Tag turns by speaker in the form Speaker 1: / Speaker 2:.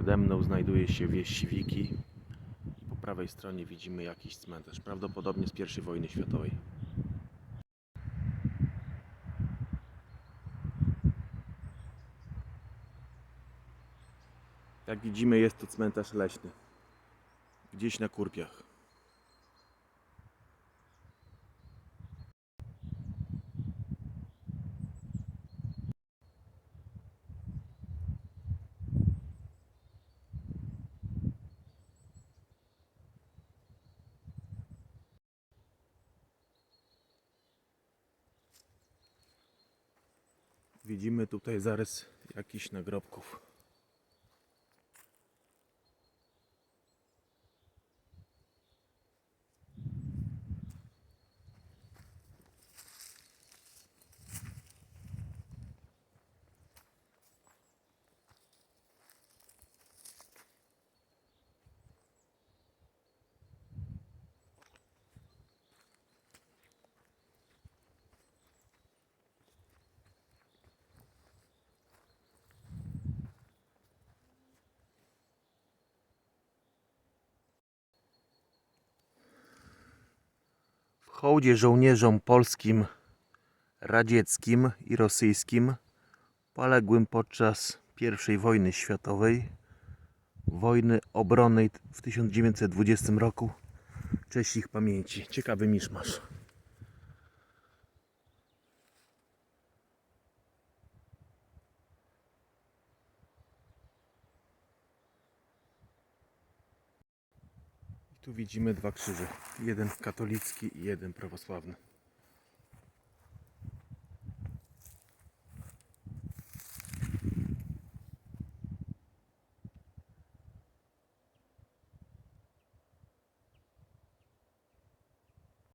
Speaker 1: Przede mną znajduje się wieś Siwiki po prawej stronie widzimy jakiś cmentarz, prawdopodobnie z I wojny światowej. Jak widzimy jest to cmentarz leśny, gdzieś na Kurpiach. Widzimy tutaj zarys jakichś nagrobków. Hołdzie żołnierzom polskim, radzieckim i rosyjskim poległym podczas I wojny światowej, wojny obronnej w 1920 roku. Cześć ich pamięci. Ciekawy miszmasz. Tu widzimy dwa krzyże. Jeden katolicki i jeden prawosławny.